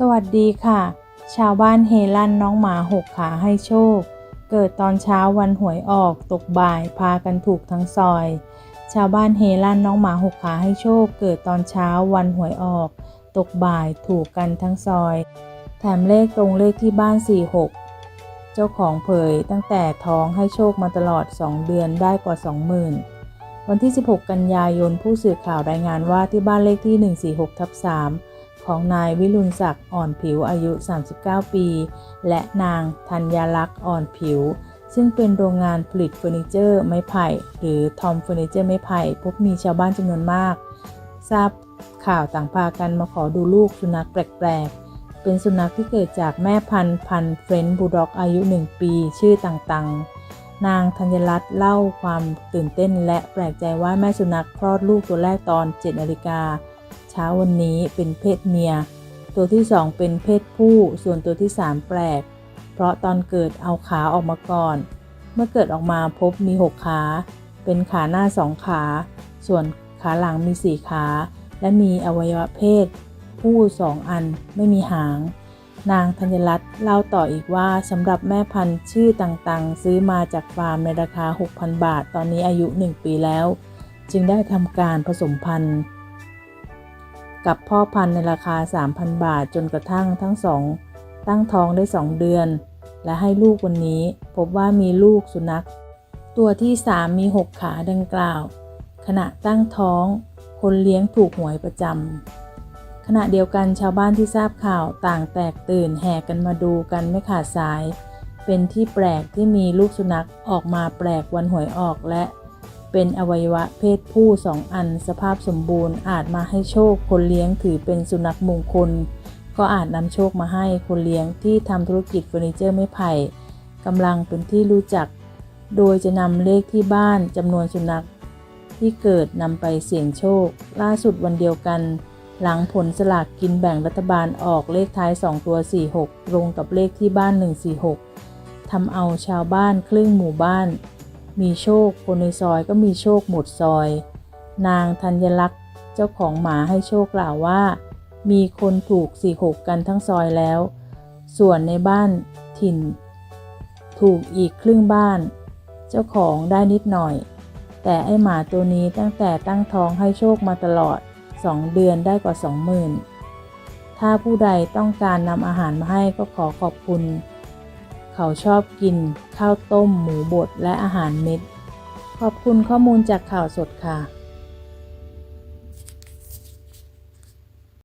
สวัสดีค่ะ ชาวบ้านเฮลั่นน้องหมาหกขาให้โชค เกิดตอนเช้าวันหวยออกตกบ่ายพากันถูกทั้งซอย ชาวบ้านเฮลั่นน้องหมาหกขาให้โชค เกิดตอนเช้าวันหวยออก ตกบ่ายถูกกันทั้งซอย แถมเลขตรงเลขที่บ้าน 46 เจ้าของเผยตั้งแต่ท้องให้โชคมาตลอด 2 เดือนได้กว่า 20,000 วันที่ 16 กันยายนผู้สื่อข่าวรายงานว่าที่บ้านเลขที่ 146ทับ3 ของนายวิรุณศักดิ์อ่อนผิวอายุ 39 ปี และนางธัญลักษณ์อ่อนผิว ซึ่งเป็นโรงงานผลิตเฟอร์นิเจอร์ไม้ไผ่ หรือทอมเฟอร์นิเจอร์ไม้ไผ่ พบมีชาวบ้านจำนวนมาก ทราบข่าวต่างพากันมาขอดูลูกสุนัขแปลกๆ เป็นสุนัขที่เกิดจากแม่พันธุ์พันธุ์เฟรนช์บูลด็อกอายุ 1 ปี ชื่อต่างๆนางธัญรัตน์เล่าความตื่นเต้นและแปลกใจว่าแม่สุนัขคลอดลูกตัวแรกตอน7นาฬิกา ช้าวันนี้เป็นเพศเมีย ตัวที่ 2 เป็นเพศผู้ ส่วนตัวที่ 3 แปลก เพราะตอนเกิดเอาขาออกมาก่อน เมื่อเกิดออกมาพบมี 6 ขา เป็นขาหน้า 2 ขา ส่วนขาหลังมี 4 ขา และมีอวัยวะเพศ ผู้2อันไม่มีหาง นางธัญรัตน์เล่าต่ออีกว่าสำหรับแม่พันธุ์ชื่อต่างๆ ซื้อมาจากฟาร์มในราคา 6,000 บาท ตอนนี้อายุ 1 ปีแล้ว จึงได้ทำการผสมพันธุ์ กับพ่อพันธุ์ในราคา 3,000 บาทจนกระทั่งทั้งสองตั้งท้องได้ 2 เดือน และให้ลูกวันนี้พบว่ามีลูกสุนัข ตัวที่ 3 มี 6 ขาดังกล่าว ขณะตั้งท้อง คนเลี้ยงถูกหวยประจำขณะเดียวกันชาวบ้านที่ทราบข่าวต่างแตกตื่นแห่กันมาดูกันไม่ขาดสาย เป็นที่แปลกที่มีลูกสุนัขออกมาแปลกวันหวยออกและ เป็นอวัยวะเพศผู้สองอันสภาพสมบูรณ์อาจมาให้โชคคนเลี้ยงถือเป็นสุนัขมงคล ก็อาจนำโชคมาให้คนเลี้ยงที่ทำธุรกิจเฟอร์นิเจอร์ไม้ไผ่กำลังเป็นที่รู้จัก โดยจะนำเลขที่บ้านจำนวนสุนัขที่เกิดนำไปเสี่ยงโชค ล่าสุดวันเดียวกัน หลังผลสลากกินแบ่งรัฐบาลออกเลขท้าย 2 ตัว 46 ตรงกับเลขที่บ้าน 146ทำเอาชาวบ้านครึ่งหมู่บ้าน มีโชค คนในซอยก็มีโชคหมดซอย นางธัญลักษณ์เจ้าของหมาให้โชคกล่าวว่า มีคนถูก46กันทั้งซอยแล้ว ส่วนในบ้านถิ่น ถูกอีกครึ่งบ้าน เจ้าของได้นิดหน่อย แต่ไอหมาตัวนี้ตั้งแต่ตั้งท้องให้โชคมาตลอด2เดือนได้กว่า20,000ถ้าผู้ใดต้องการนำอาหารมาให้ก็ขอขอบคุณ เขาชอบกิน ข้าวต้ม หมูบด และอาหารเม็ด ขอบคุณข้อมูลจากข่าวสดค่ะ